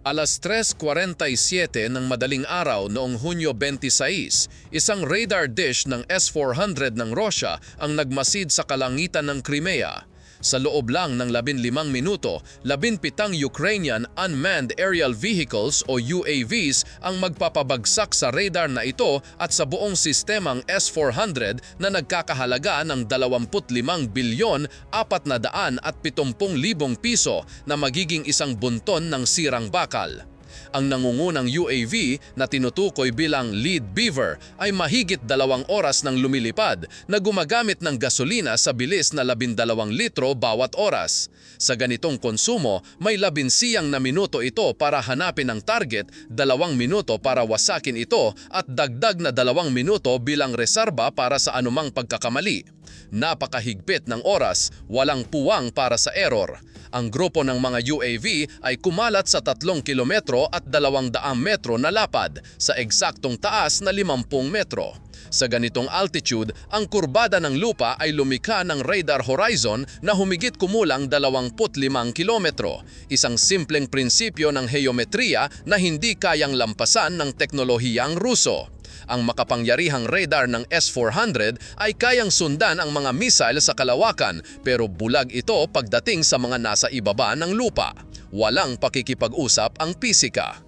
Alas 3.47 ng madaling araw noong Hunyo 26, isang radar dish ng S-400 ng Russia ang nagmasid sa kalangitan ng Crimea. Sa loob lang ng 15 minuto, 17 Ukrainian Unmanned Aerial Vehicles o UAVs ang magpapabagsak sa radar na ito at sa buong sistemang S-400 na nagkakahalaga ng 25 bilyon 470 libong piso na magiging isang bunton ng sirang bakal. Ang nangungunang UAV na tinutukoy bilang Lead Beaver ay mahigit dalawang oras ng lumilipad na gumagamit ng gasolina sa bilis na 12 litro bawat oras. Sa ganitong konsumo, may labinsiyang na minuto ito para hanapin ang target, dalawang minuto para wasakin ito at dagdag na dalawang minuto bilang reserba para sa anumang pagkakamali. Napakahigpit ng oras, walang puwang para sa error. Ang grupo ng mga UAV ay kumalat sa 3 kilometro at 200 metro na lapad sa eksaktong taas na 50 metro. Sa ganitong altitude, ang kurbada ng lupa ay lumikha ng radar horizon na humigit kumulang 25 kilometro, isang simpleng prinsipyo ng heometriya na hindi kayang lampasan ng teknolohiyang Ruso. Ang makapangyarihang radar ng S-400 ay kayang sundan ang mga missile sa kalawakan pero bulag ito pagdating sa mga nasa ibaba ng lupa. Walang pakikipag-usap ang pisika.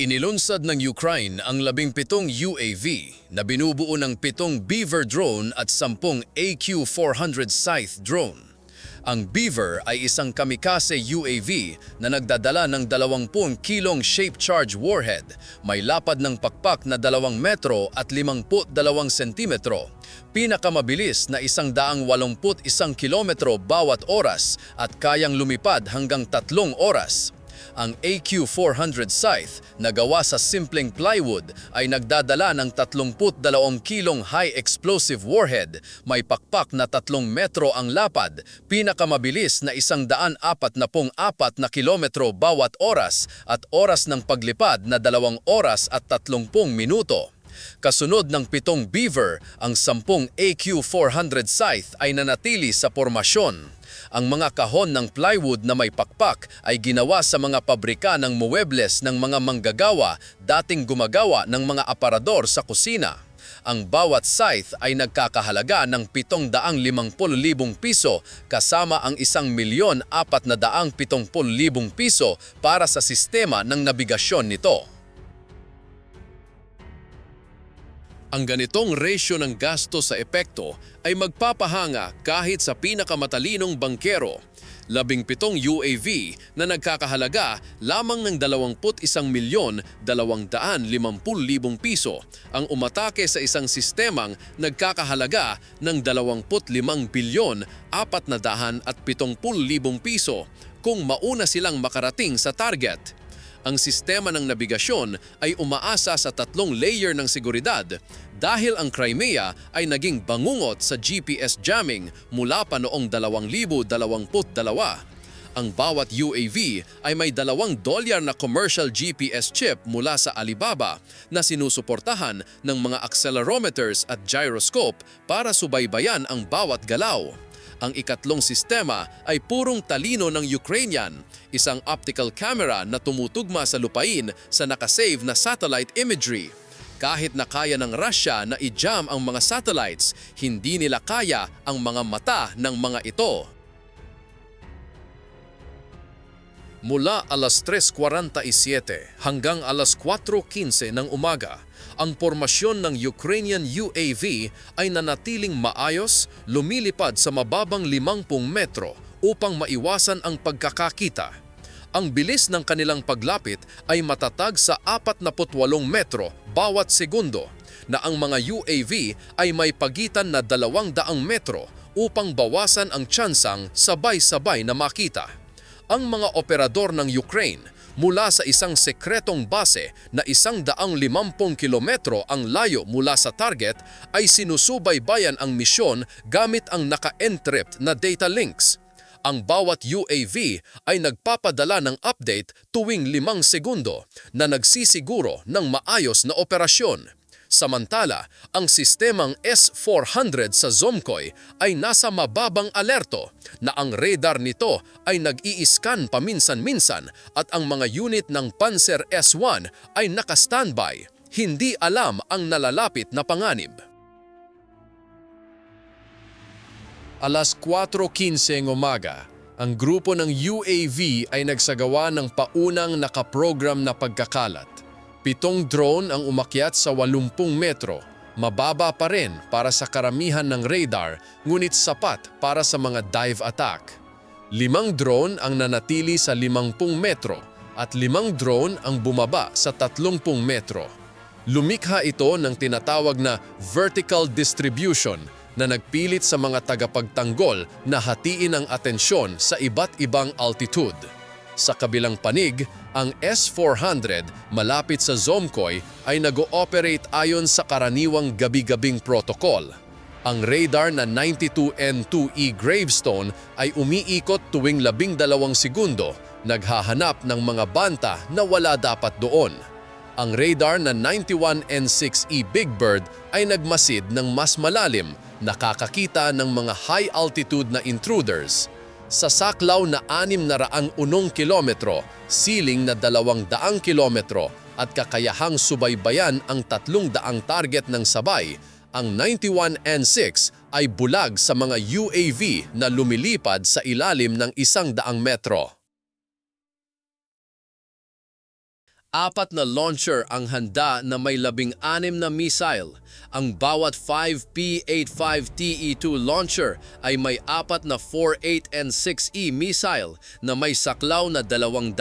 Inilunsad ng Ukraine ang 17 UAV na binubuo ng 7 Beaver drone at 10 AQ-400 Scythe drone. Ang Beaver ay isang kamikaze UAV na nagdadala ng 20 kilong shape charge warhead, may lapad ng pakpak na 2 metro at 52 sentimetro, pinakamabilis na 181 kilometro bawat oras at kayang lumipad hanggang 3 oras. Ang AQ-400 Scythe na gawa sa simpleng plywood ay nagdadala ng 32 kilong high explosive warhead, may pakpak na 3 metro ang lapad, pinakamabilis na 144 na kilometro bawat oras at oras ng paglipad na 2 oras at 30 minuto. Kasunod ng pitong Beaver, ang 10 AQ-400 Scythe ay nanatili sa pormasyon. Ang mga kahon ng plywood na may pakpak ay ginawa sa mga pabrika ng muwebles ng mga manggagawa dating gumagawa ng mga aparador sa kusina. Ang bawat scythe ay nagkakahalaga ng 750,000 piso kasama ang 1,470,000 piso para sa sistema ng nabigasyon nito. Ang ganitong ratio ng gasto sa epekto ay magpapahanga kahit sa pinakamatalinong bangkero. Labing pitong UAV na nagkakahalaga lamang ng 21 milyon 250 libong piso ang umatake sa isang sistemang nagkakahalaga ng 25 bilyon 470 libong piso kung mauna silang makarating sa target ang sistema ng nabigasyon ay umaasa sa tatlong layer ng seguridad dahil ang Crimea ay naging bangungot sa GPS jamming mula pa noong 2022. Ang bawat UAV ay may dalawang dolyar na commercial GPS chip mula sa Alibaba na sinusuportahan ng mga accelerometers at gyroscope para subaybayan ang bawat galaw. Ang ikatlong sistema ay purong talino ng Ukrainian, isang optical camera na tumutugma sa lupain sa nakasave na satellite imagery. Kahit na kaya ng Russia na i-jam ang mga satellites, hindi nila kaya ang mga mata ng mga ito. Mula alas 3.47 hanggang alas 4.15 ng umaga, ang pormasyon ng Ukrainian UAV ay nanatiling maayos, lumilipad sa mababang 50 metro upang maiwasan ang pagkakakita. Ang bilis ng kanilang paglapit ay matatag sa 48 metro bawat segundo na ang mga UAV ay may pagitan na 200 metro upang bawasan ang tsansang sabay-sabay na makita. Ang mga operador ng Ukraine mula sa isang sekretong base na isang daang limampung kilometro ang layo mula sa target ay sinusubaybayan ang misyon gamit ang naka-encrypt na data links. Ang bawat UAV ay nagpapadala ng update tuwing limang segundo na nagsisiguro ng maayos na operasyon. Samantala, ang sistemang S-400 sa Zomkoy ay nasa mababang alerto na ang radar nito ay nag-i-scan paminsan-minsan at ang mga unit ng Panzer S-1 ay naka-standby. Hindi alam ang nalalapit na panganib. Alas 4.15 ng umaga, ang grupo ng UAV ay nagsagawa ng paunang nakaprogram na pagkakalat. Pitong drone ang umakyat sa 80 metro. Mababa pa rin para sa karamihan ng radar, ngunit sapat para sa mga dive attack. Limang drone ang nanatili sa 50 metro at limang drone ang bumaba sa 30 metro. Lumikha ito ng tinatawag na vertical distribution na nagpilit sa mga tagapagtanggol na hatiin ang atensyon sa iba't ibang altitude. Sa kabilang panig, ang S-400 malapit sa Zomkoy ay nag-ooperate ayon sa karaniwang gabi-gabing protocol. Ang radar na 92N2E Gravestone ay umiikot tuwing labing dalawang segundo, naghahanap ng mga banta na wala dapat doon. Ang radar na 91N6E Big Bird ay nagmasid ng mas malalim, nakakakita ng mga high-altitude na intruders. Sa saklaw na 600 unong kilometro, siling na 200 kilometro at kakayahang subaybayan ang 300 target ng sabay, ang 91N6 ay bulag sa mga UAV na lumilipad sa ilalim ng 100 metro. Apat na launcher ang handa na may labing anim na missile. Ang bawat 5P-85TE2 E launcher ay may apat na 48 and 6E missile na may saklaw na 250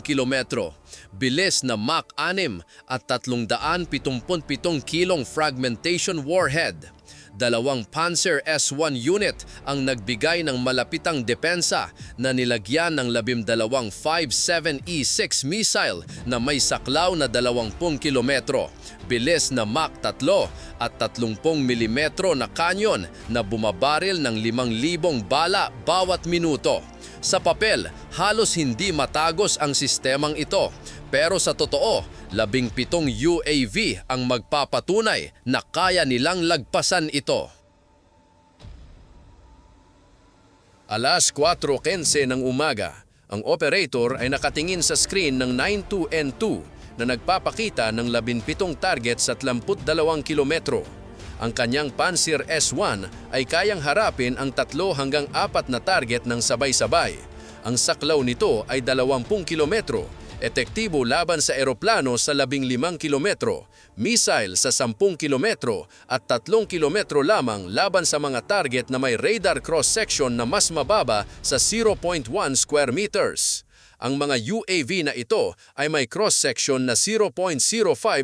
kilometro, bilis na Mach 6 at 377 kilong fragmentation warhead dalawang Panzer S-1 unit ang nagbigay ng malapitang depensa na nilagyan ng labimdalawang 57E6 missile na may saklaw na 20 kilometro, bilis na Mach 3 at 30 mm na kanyon na bumabaril ng 5,000 bala bawat minuto. Sa papel, halos hindi matagos ang sistemang ito. Pero sa totoo, labing pitong UAV ang magpapatunay na kaya nilang lagpasan ito. Alas 4.15 ng umaga, ang operator ay nakatingin sa screen ng 92N2 na nagpapakita ng 17 target sa 32 kilometro. Ang kanyang Panzer S1 ay kayang harapin ang tatlo hanggang apat na target ng sabay-sabay. Ang saklaw nito ay 20 kilometro, etektibo laban sa eroplano sa 15 kilometro, missile sa 10 kilometro at 3 kilometro lamang laban sa mga target na may radar cross-section na mas mababa sa 0.1 square meters. Ang mga UAV na ito ay may cross-section na 0.05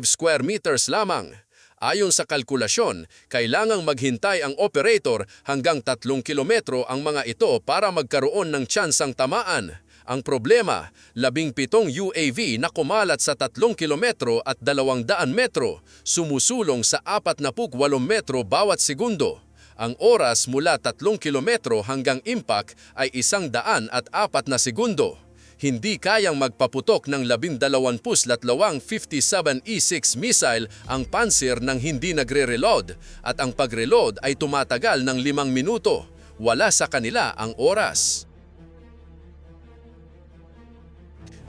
square meters lamang. Ayon sa kalkulasyon, kailangang maghintay ang operator hanggang 3 kilometro ang mga ito para magkaroon ng tsansang tamaan. Ang problema, labing pitong UAV na kumalat sa 3 kilometro at 200 metro, sumusulong sa 48 metro bawat segundo. Ang oras mula 3 kilometro hanggang impact ay 100 at 4 na segundo hindi kayang magpaputok ng 12 puslat-lawang 57E6 missile ang Panzer nang hindi nagre-reload at ang pag-reload ay tumatagal ng 5 minuto. Wala sa kanila ang oras.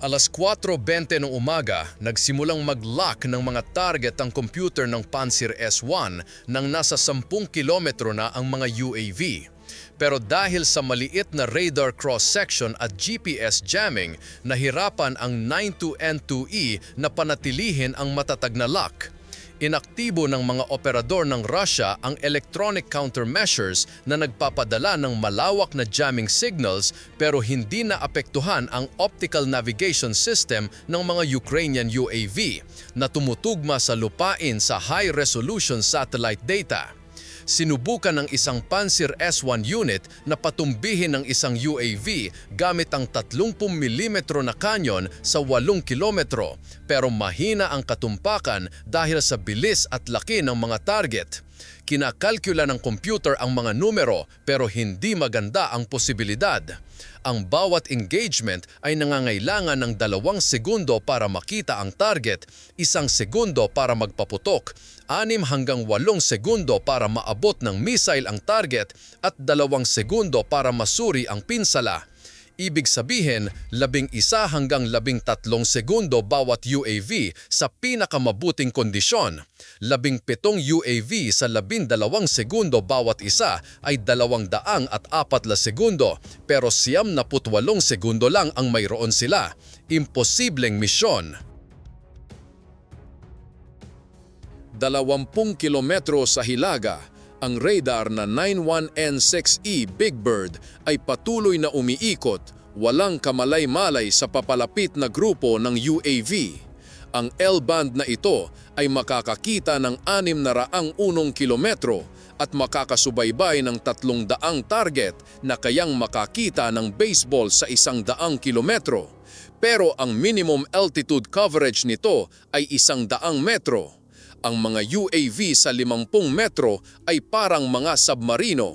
Alas 4.20 ng umaga, nagsimulang mag-lock ng mga target ang computer ng Panzer S1 nang nasa 10 kilometro na ang mga UAV. Pero dahil sa maliit na radar cross-section at GPS jamming, nahirapan ang 92N2E na panatilihin ang matatag na lock. Inaktibo ng mga operador ng Russia ang electronic countermeasures na nagpapadala ng malawak na jamming signals pero hindi na apektuhan ang optical navigation system ng mga Ukrainian UAV na tumutugma sa lupain sa high-resolution satellite data sinubukan ng isang Panzer S1 unit na patumbihin ng isang UAV gamit ang 30 mm na kanyon sa 8 kilometro pero mahina ang katumpakan dahil sa bilis at laki ng mga target. Kinakalkula ng computer ang mga numero pero hindi maganda ang posibilidad. Ang bawat engagement ay nangangailangan ng dalawang segundo para makita ang target, isang segundo para magpaputok, anim hanggang walong segundo para maabot ng missile ang target at dalawang segundo para masuri ang pinsala. Ibig sabihin, labing isa hanggang labing tatlong segundo bawat UAV sa pinakamabuting kondisyon. Labing pitong UAV sa labing dalawang segundo bawat isa ay dalawang daang at apat la segundo pero siyam na putwalong segundo lang ang mayroon sila. Imposibleng misyon. Dalawampung kilometro sa Hilaga, ang radar na 91N6E Big Bird ay patuloy na umiikot, walang kamalay-malay sa papalapit na grupo ng UAV. Ang L-band na ito ay makakakita ng 601 kilometro at makakasubaybay ng 300 target na kayang makakita ng baseball sa 100 kilometro. Pero ang minimum altitude coverage nito ay 100 metro. Ang mga UAV sa 50 metro ay parang mga submarino.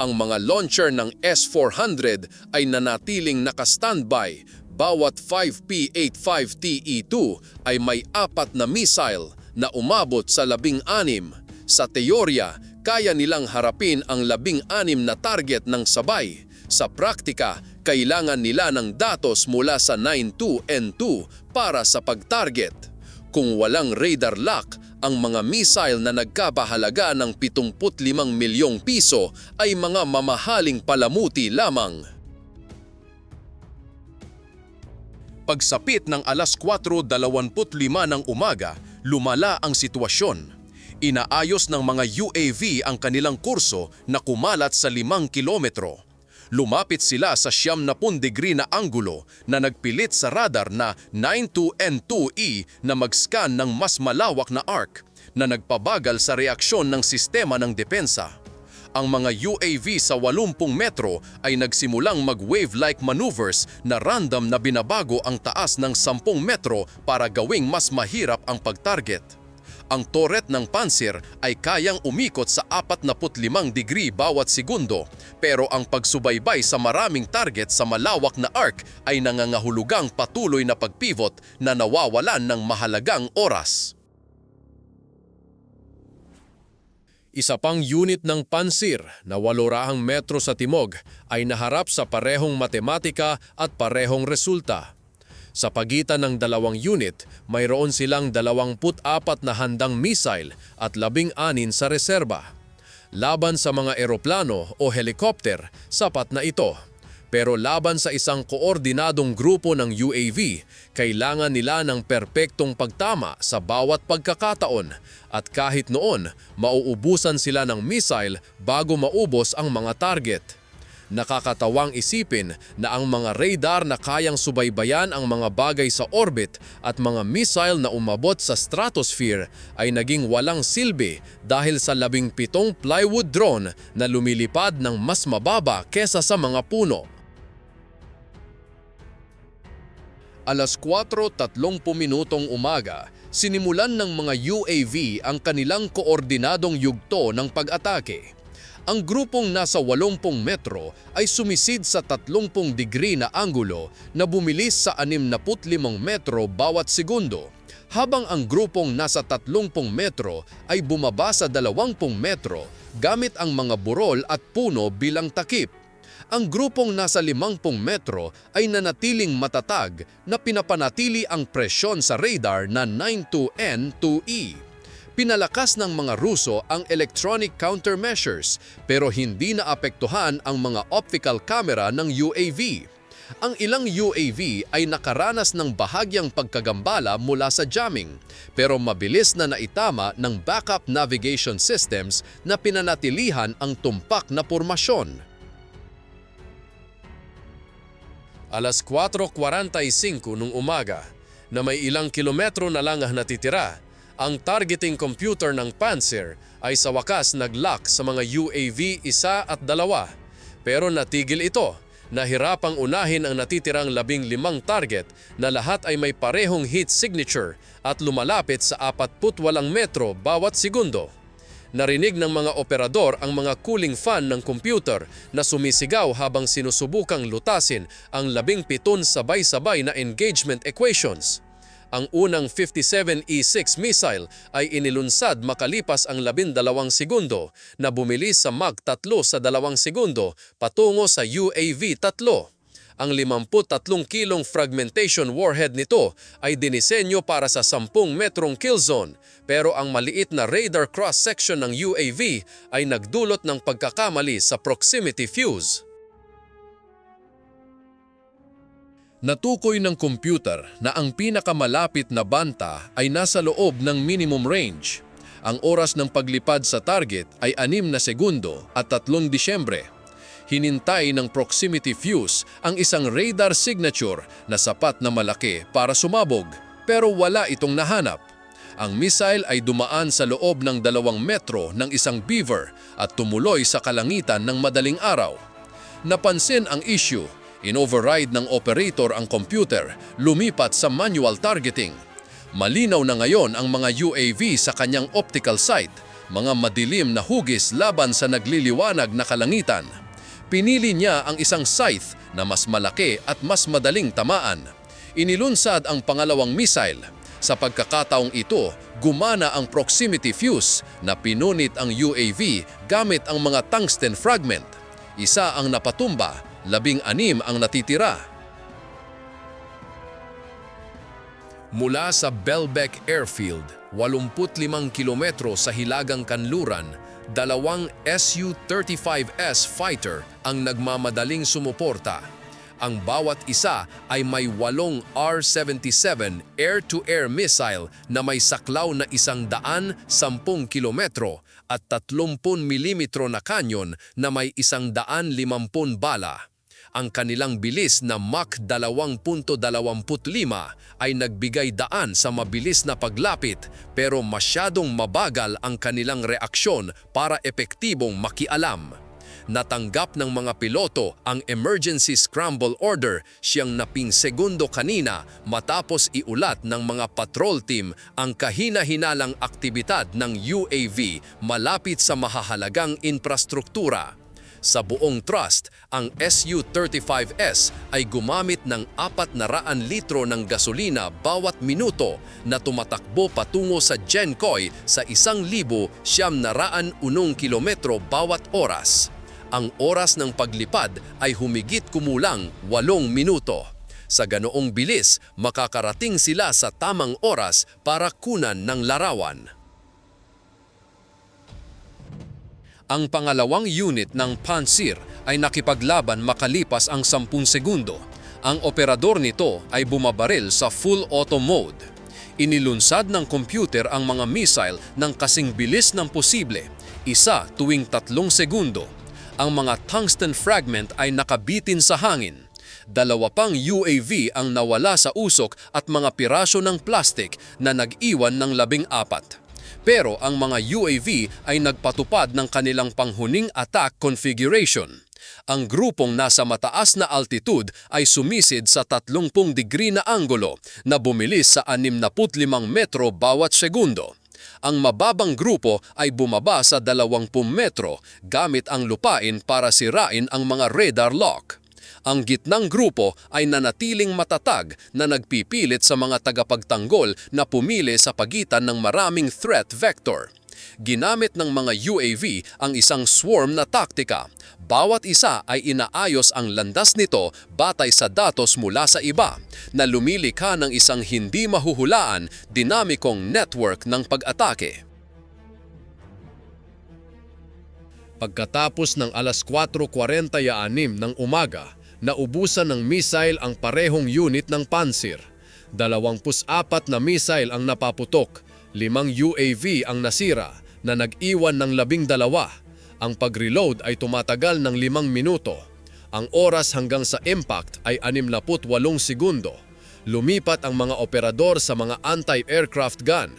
Ang mga launcher ng S-400 ay nanatiling naka-standby. Bawat 5P-85TE2 E ay may apat na missile na umabot sa labing-anim. Sa teorya, kaya nilang harapin ang labing-anim na target ng sabay. Sa praktika, kailangan nila ng datos mula sa 92N2 para sa pag-target. Kung walang radar lock, ang mga missile na nagkabahalaga ng 75 milyong piso ay mga mamahaling palamuti lamang. Pagsapit ng alas 4.25 ng umaga, lumala ang sitwasyon. Inaayos ng mga UAV ang kanilang kurso na kumalat sa 5 kilometro. Lumapit sila sa siyam na degree na anggulo na nagpilit sa radar na 92N2E na mag-scan ng mas malawak na arc na nagpabagal sa reaksyon ng sistema ng depensa. Ang mga UAV sa 80 metro ay nagsimulang mag-wave-like maneuvers na random na binabago ang taas ng 10 metro para gawing mas mahirap ang pag-target. Ang turret ng Panzer ay kayang umikot sa 45 degree bawat segundo pero ang pagsubaybay sa maraming target sa malawak na arc ay nangangahulugang patuloy na pagpivot na nawawalan ng mahalagang oras. Isa pang unit ng Pansir na walorahang metro sa Timog ay naharap sa parehong matematika at parehong resulta. Sa pagitan ng dalawang unit, mayroon silang 24 na handang missile at 16 sa reserba. Laban sa mga eroplano o helikopter, sapat na ito. Pero laban sa isang koordinadong grupo ng UAV, kailangan nila ng perpektong pagtama sa bawat pagkakataon at kahit noon, mauubusan sila ng missile bago maubos ang mga target. Nakakatawang isipin na ang mga radar na kayang subaybayan ang mga bagay sa orbit at mga missile na umabot sa stratosphere ay naging walang silbi dahil sa labing pitong plywood drone na lumilipad ng mas mababa kesa sa mga puno. Alas 4.30 minutong umaga, sinimulan ng mga UAV ang kanilang koordinadong yugto ng pag-atake. Ang grupong nasa 80 metro ay sumisid sa 30 degree na anggulo na bumilis sa 65 metro bawat segundo, habang ang grupong nasa 30 metro ay bumaba sa 20 metro gamit ang mga burol at puno bilang takip ang grupong nasa 50 metro ay nanatiling matatag na pinapanatili ang presyon sa radar na 92N2E. Pinalakas ng mga Ruso ang electronic countermeasures pero hindi naapektuhan ang mga optical camera ng UAV. Ang ilang UAV ay nakaranas ng bahagyang pagkagambala mula sa jamming pero mabilis na naitama ng backup navigation systems na pinanatilihan ang tumpak na pormasyon. Alas 4.45 nung umaga na may ilang kilometro na lang ang natitira, ang targeting computer ng Panzer ay sa wakas nag-lock sa mga UAV isa at dalawa. Pero natigil ito, nahirapang unahin ang natitirang labing limang target na lahat ay may parehong heat signature at lumalapit sa 48 metro bawat segundo. Narinig ng mga operador ang mga cooling fan ng computer na sumisigaw habang sinusubukang lutasin ang labing piton sabay-sabay na engagement equations. Ang unang 57E6 missile ay inilunsad makalipas ang 12 segundo na bumili sa Mach 3 sa 2 segundo patungo sa UAV-3. Ang 53 kilong fragmentation warhead nito ay dinisenyo para sa 10 metrong kill zone pero ang maliit na radar cross-section ng UAV ay nagdulot ng pagkakamali sa proximity fuse. Natukoy ng computer na ang pinakamalapit na banta ay nasa loob ng minimum range. Ang oras ng paglipad sa target ay 6 na segundo at 3 Disyembre. Hinintay ng proximity fuse ang isang radar signature na sapat na malaki para sumabog pero wala itong nahanap. Ang missile ay dumaan sa loob ng dalawang metro ng isang beaver at tumuloy sa kalangitan ng madaling araw. Napansin ang issue, in-override ng operator ang computer, lumipat sa manual targeting. Malinaw na ngayon ang mga UAV sa kanyang optical sight, mga madilim na hugis laban sa nagliliwanag na kalangitan. Pinili niya ang isang scythe na mas malaki at mas madaling tamaan. Inilunsad ang pangalawang missile. Sa pagkakataong ito, gumana ang proximity fuse na pinunit ang UAV gamit ang mga tungsten fragment. Isa ang napatumba, labing anim ang natitira. Mula sa Belbeck Airfield, 85 kilometro sa Hilagang Kanluran, dalawang Su-35S fighter ang nagmamadaling sumuporta. Ang bawat isa ay may walong R-77 air-to-air missile na may saklaw na isang daan sampung kilometro at 30 milimetro na kanyon na may isang daan limampun bala. Ang kanilang bilis na Mach 2.25 ay nagbigay daan sa mabilis na paglapit pero masyadong mabagal ang kanilang reaksyon para epektibong makialam. Natanggap ng mga piloto ang emergency scramble order siyang naping segundo kanina matapos iulat ng mga patrol team ang kahina-hinalang aktibidad ng UAV malapit sa mahahalagang infrastruktura. Sa buong trust, ang Su-35S ay gumamit ng 400 litro ng gasolina bawat minuto na tumatakbo patungo sa Gencoy sa 1,000 siyam na raan unong kilometro bawat oras. Ang oras ng paglipad ay humigit kumulang 8 minuto. Sa ganoong bilis, makakarating sila sa tamang oras para kunan ng larawan. Ang pangalawang unit ng Pansir ay nakipaglaban makalipas ang 10 segundo. Ang operador nito ay bumabaril sa full auto mode. Inilunsad ng computer ang mga missile ng kasing bilis ng posible, isa tuwing tatlong segundo. Ang mga tungsten fragment ay nakabitin sa hangin. Dalawa pang UAV ang nawala sa usok at mga piraso ng plastic na nag-iwan ng labing apat. Pero ang mga UAV ay nagpatupad ng kanilang panghuning attack configuration. Ang grupong nasa mataas na altitude ay sumisid sa 30 degree na anggulo na bumilis sa 65 metro bawat segundo. Ang mababang grupo ay bumaba sa 20 metro gamit ang lupain para sirain ang mga radar lock. Ang gitnang grupo ay nanatiling matatag na nagpipilit sa mga tagapagtanggol na pumili sa pagitan ng maraming threat vector. Ginamit ng mga UAV ang isang swarm na taktika. Bawat isa ay inaayos ang landas nito batay sa datos mula sa iba na lumilikha ng isang hindi mahuhulaan dinamikong network ng pag-atake. Pagkatapos ng alas 4.46 ng umaga, naubusan ng missile ang parehong unit ng Panzer. 24 na missile ang napaputok, limang UAV ang nasira na nag-iwan ng labing dalawa. Ang pag-reload ay tumatagal ng limang minuto. Ang oras hanggang sa impact ay 68 segundo. Lumipat ang mga operador sa mga anti-aircraft gun.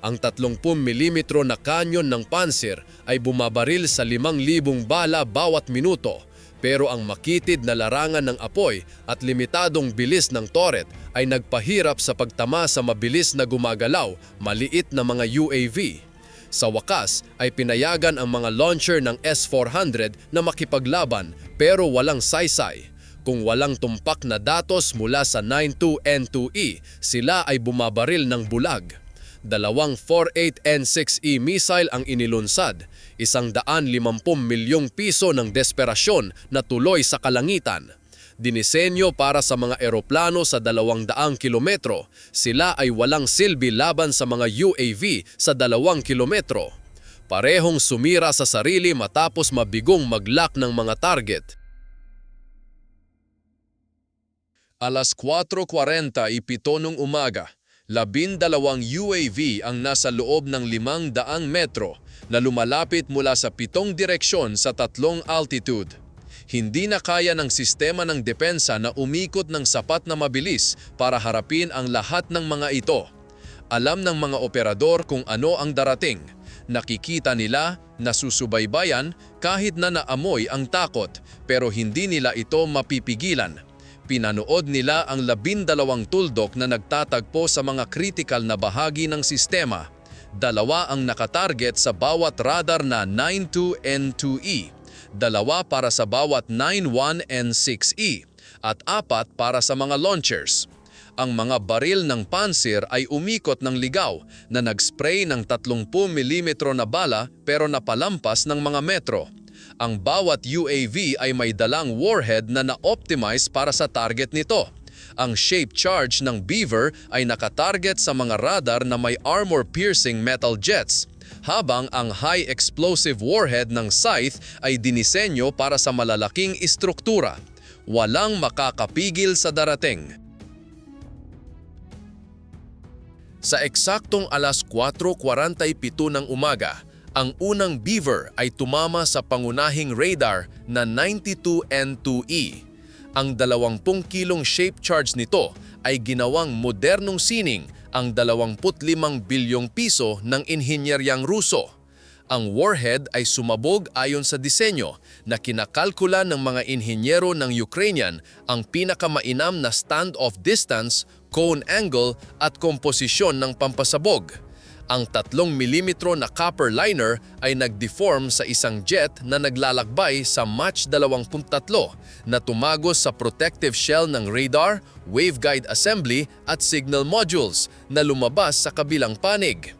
Ang 30mm na kanyon ng Panzer ay bumabaril sa 5,000 bala bawat minuto pero ang makitid na larangan ng apoy at limitadong bilis ng turret ay nagpahirap sa pagtama sa mabilis na gumagalaw, maliit na mga UAV. Sa wakas ay pinayagan ang mga launcher ng S-400 na makipaglaban pero walang saysay. Kung walang tumpak na datos mula sa 92N2E, sila ay bumabaril ng bulag. Dalawang 48N6E missile ang inilunsad, isang daan limampung milyong piso ng desperasyon na tuloy sa kalangitan. Dinisenyo para sa mga eroplano sa dalawang daang kilometro, sila ay walang silbi laban sa mga UAV sa dalawang kilometro. Parehong sumira sa sarili matapos mabigong maglock ng mga target. Alas 4.40 ipito nung umaga, labindalawang UAV ang nasa loob ng limang daang metro na lumalapit mula sa pitong direksyon sa tatlong altitude. Hindi na kaya ng sistema ng depensa na umikot ng sapat na mabilis para harapin ang lahat ng mga ito. Alam ng mga operador kung ano ang darating. Nakikita nila, nasusubaybayan kahit na naamoy ang takot pero hindi nila ito mapipigilan pinanood nila ang labindalawang tuldok na nagtatagpo sa mga critical na bahagi ng sistema. Dalawa ang nakatarget sa bawat radar na 92N2E, dalawa para sa bawat 91N6E, at apat para sa mga launchers. Ang mga baril ng Panzer ay umikot ng ligaw na nag-spray ng 30mm na bala pero napalampas ng mga metro ang bawat UAV ay may dalang warhead na na-optimize para sa target nito. Ang shape charge ng Beaver ay nakatarget sa mga radar na may armor-piercing metal jets, habang ang high explosive warhead ng Scythe ay dinisenyo para sa malalaking istruktura. Walang makakapigil sa darating. Sa eksaktong alas 4.47 ng umaga, ang unang Beaver ay tumama sa pangunahing radar na 92N2E. Ang 20 kilong shape charge nito ay ginawang modernong sining ang 25 bilyong piso ng inhinyeryang Ruso. Ang warhead ay sumabog ayon sa disenyo na kinakalkula ng mga inhinyero ng Ukrainian ang pinakamainam na standoff distance, cone angle at komposisyon ng pampasabog. Ang 3 mm na copper liner ay nag-deform sa isang jet na naglalakbay sa Mach 23 na tumagos sa protective shell ng radar, waveguide assembly at signal modules na lumabas sa kabilang panig.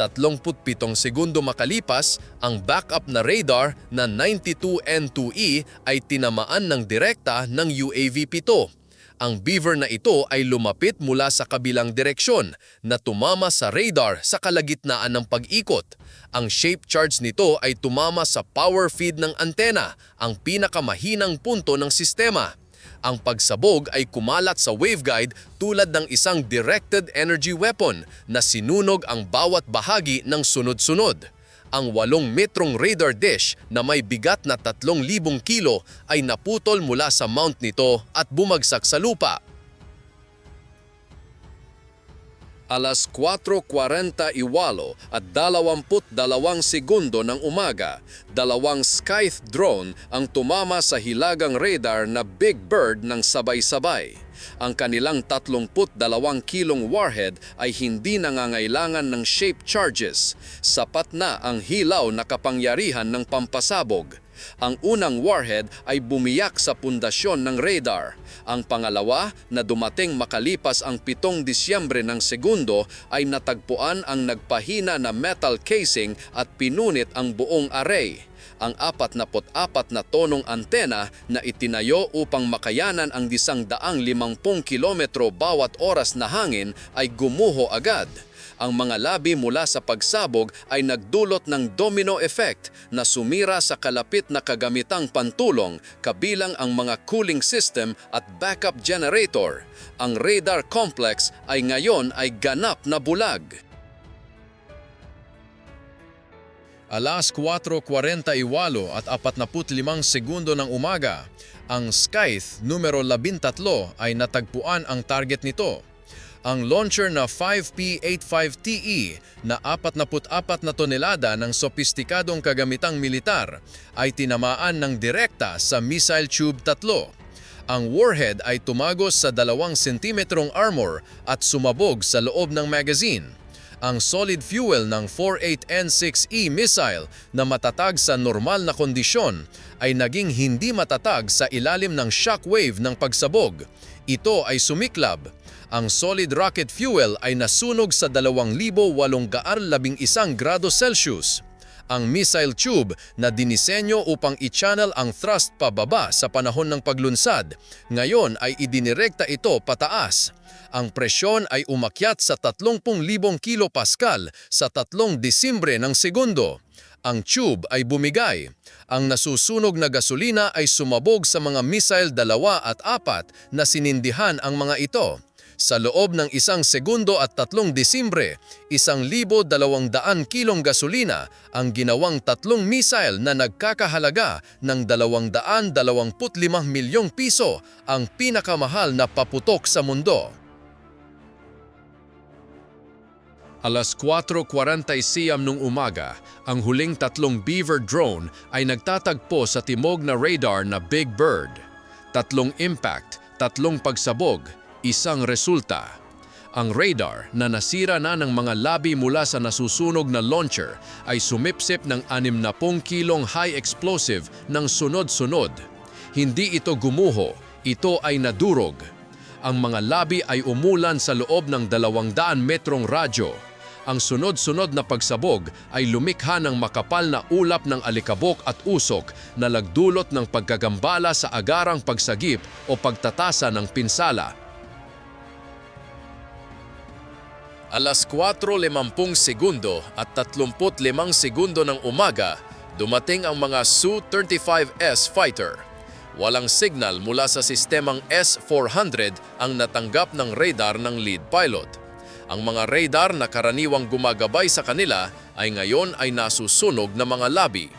37 segundo makalipas, ang backup na radar na 92N2E ay tinamaan ng direkta ng UAV-7. Ang beaver na ito ay lumapit mula sa kabilang direksyon na tumama sa radar sa kalagitnaan ng pag-ikot. Ang shape charge nito ay tumama sa power feed ng antena, ang pinakamahinang punto ng sistema. Ang pagsabog ay kumalat sa waveguide tulad ng isang directed energy weapon na sinunog ang bawat bahagi ng sunod-sunod ang 8 metrong radar dish na may bigat na 3,000 kilo ay naputol mula sa mount nito at bumagsak sa lupa. Alas 4.41 at 22 segundo ng umaga, dalawang Scythe drone ang tumama sa hilagang radar na Big Bird ng sabay-sabay. Ang kanilang 32 kilong warhead ay hindi nangangailangan ng shape charges. Sapat na ang hilaw na kapangyarihan ng pampasabog. Ang unang warhead ay bumiyak sa pundasyon ng radar. Ang pangalawa na dumating makalipas ang 7 Disyembre ng segundo ay natagpuan ang nagpahina na metal casing at pinunit ang buong array ang 44 na tonong antena na itinayo upang makayanan ang disang daang 50 kilometro bawat oras na hangin ay gumuho agad. Ang mga labi mula sa pagsabog ay nagdulot ng domino effect na sumira sa kalapit na kagamitang pantulong kabilang ang mga cooling system at backup generator. Ang radar complex ay ngayon ay ganap na bulag. Alas 4.48 at 45 segundo ng umaga, ang Scythe numero 13 ay natagpuan ang target nito. Ang launcher na 5P85TE E na 44 na tonelada ng sopistikadong kagamitang militar ay tinamaan ng direkta sa missile tube 3. Ang warhead ay tumagos sa 2 sentimetrong armor at sumabog sa loob ng magazine. Ang solid fuel ng 48N6E E missile na matatag sa normal na kondisyon ay naging hindi matatag sa ilalim ng shockwave ng pagsabog. Ito ay sumiklab. Ang solid rocket fuel ay nasunog sa 2,811 grado Celsius. Ang missile tube na dinisenyo upang i-channel ang thrust pababa sa panahon ng paglunsad, ngayon ay idinirekta ito pataas. Ang presyon ay umakyat sa 30,000 kilopascal sa 3 Disimbre ng segundo. Ang tube ay bumigay. Ang nasusunog na gasolina ay sumabog sa mga missile dalawa at apat na sinindihan ang mga ito. Sa loob ng isang segundo at tatlong Disimbre, isang libo dalawang daan kilong gasolina ang ginawang tatlong missile na nagkakahalaga ng dalawang daan dalawamput milyong piso ang pinakamahal na paputok sa mundo. Alas 4.40 nung umaga, ang huling tatlong Beaver drone ay nagtatagpo sa timog na radar na Big Bird. Tatlong impact, tatlong pagsabog, isang resulta. Ang radar na nasira na ng mga labi mula sa nasusunog na launcher ay sumipsip ng 60 kilong high explosive ng sunod-sunod. Hindi ito gumuho, ito ay nadurog. Ang mga labi ay umulan sa loob ng 200 metrong radyo. Ang sunod-sunod na pagsabog ay lumikha ng makapal na ulap ng alikabok at usok na lagdulot ng pagkagambala sa agarang pagsagip o pagtatasa ng pinsala. Alas 4.50 segundo at 35 segundo ng umaga, dumating ang mga Su-35S fighter. Walang signal mula sa sistemang S-400 ang natanggap ng radar ng lead pilot. Ang mga radar na karaniwang gumagabay sa kanila ay ngayon ay nasusunog na mga labi.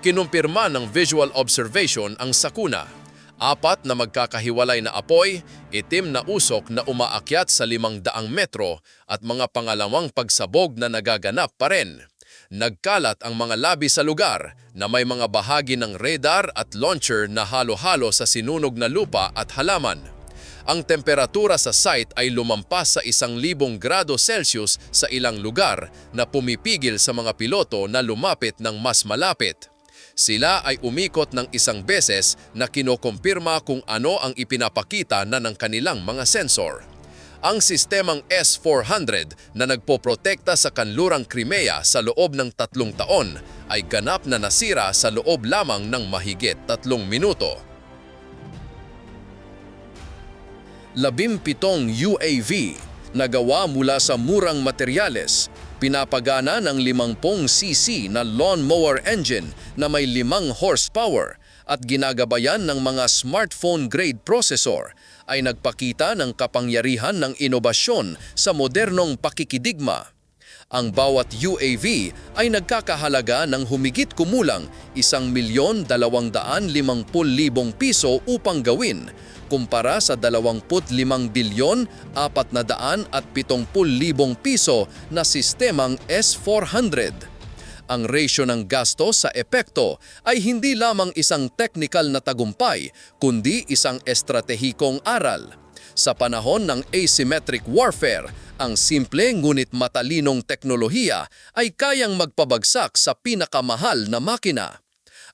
Kinumpirma ng visual observation ang sakuna. Apat na magkakahiwalay na apoy, itim na usok na umaakyat sa limang daang metro at mga pangalawang pagsabog na nagaganap pa rin. Nagkalat ang mga labi sa lugar na may mga bahagi ng radar at launcher na halo-halo sa sinunog na lupa at halaman. Ang temperatura sa site ay lumampas sa isang libong grado Celsius sa ilang lugar na pumipigil sa mga piloto na lumapit ng mas malapit. Sila ay umikot ng isang beses na kinokompirma kung ano ang ipinapakita na ng kanilang mga sensor. Ang sistemang S-400 na nagpoprotekta sa kanlurang Crimea sa loob ng tatlong taon ay ganap na nasira sa loob lamang ng mahigit tatlong minuto. Labimpitong UAV na gawa mula sa murang materyales, pinapagana ng 50cc na lawnmower engine na may 5 horsepower at ginagabayan ng mga smartphone-grade processor ay nagpakita ng kapangyarihan ng inobasyon sa modernong pakikidigma. Ang bawat UAV ay nagkakahalaga ng humigit kumulang isang milyon dalawang daan limampul libong piso upang gawin kumpara sa 25 bilyon apat na daan at 70 libong piso na sistemang S-400. Ang ratio ng gasto sa epekto ay hindi lamang isang technical na tagumpay, kundi isang estratehikong aral. Sa panahon ng asymmetric warfare, ang simple ngunit matalinong teknolohiya ay kayang magpabagsak sa pinakamahal na makina.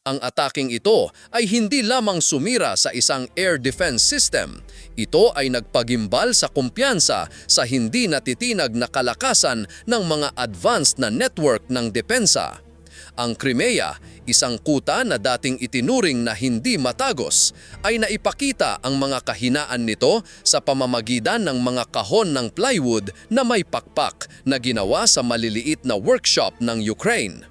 Ang ataking ito ay hindi lamang sumira sa isang air defense system. Ito ay nagpagimbal sa kumpiyansa sa hindi natitinag na kalakasan ng mga advanced na network ng depensa. Ang Crimea, isang kuta na dating itinuring na hindi matagos, ay naipakita ang mga kahinaan nito sa pamamagitan ng mga kahon ng plywood na may pakpak na ginawa sa maliliit na workshop ng Ukraine.